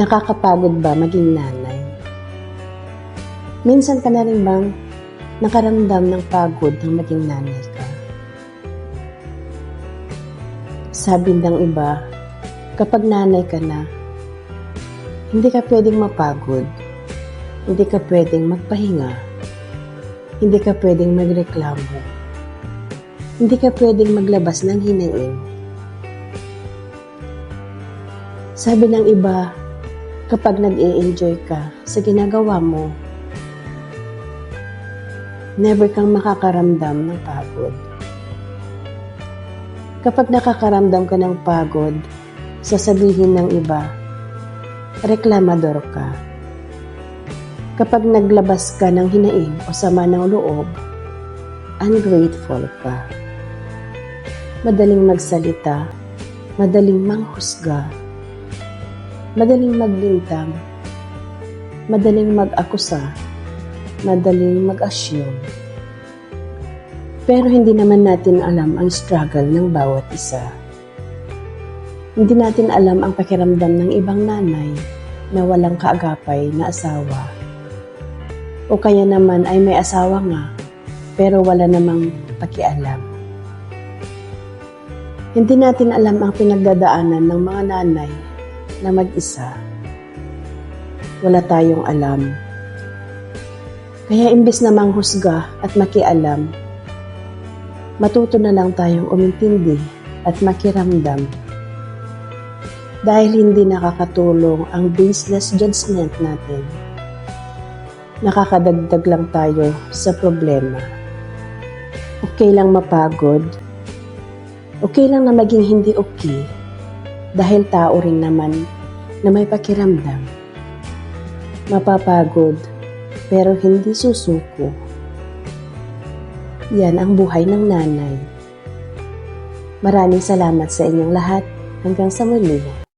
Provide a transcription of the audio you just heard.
Nakakapagod ba maging nanay? Minsan ka na rin bang nakaramdam ng pagod ng maging nanay ka? Sabi ng iba, kapag nanay ka na, hindi ka pwedeng mapagod, hindi ka pwedeng magpahinga, hindi ka pwedeng magreklamo, hindi ka pwedeng maglabas ng hinaing. Sabi ng iba, kapag nag-i-enjoy ka sa ginagawa mo, never kang makakaramdam ng pagod. Kapag nakakaramdam ka ng pagod, sasabihin ng iba, reklamador ka. Kapag naglabas ka ng hinaing o sama ng loob, ungrateful ka. Madaling magsalita, madaling manghusga, madaling maglintang, madaling mag-akusa, madaling mag-assume. Pero hindi naman natin alam ang struggle ng bawat isa. Hindi natin alam ang pakiramdam ng ibang nanay na walang kaagapay na asawa. O kaya naman ay may asawa nga, pero wala namang pakialam. Hindi natin alam ang pinagdadaanan ng mga nanay na mag-isa. Wala tayong alam. Kaya imbes na manghusga at makialam, matuto na lang tayong umintindi at makiramdam. Dahil hindi nakakatulong ang baseless judgment natin, nakakadagdag lang tayo sa problema. Okay lang mapagod, okay lang na maging hindi okay, dahil tao rin naman na may pakiramdam. Mapapagod, pero hindi susuko. Yan ang buhay ng nanay. Maraming salamat sa inyong lahat. Hanggang sa muli.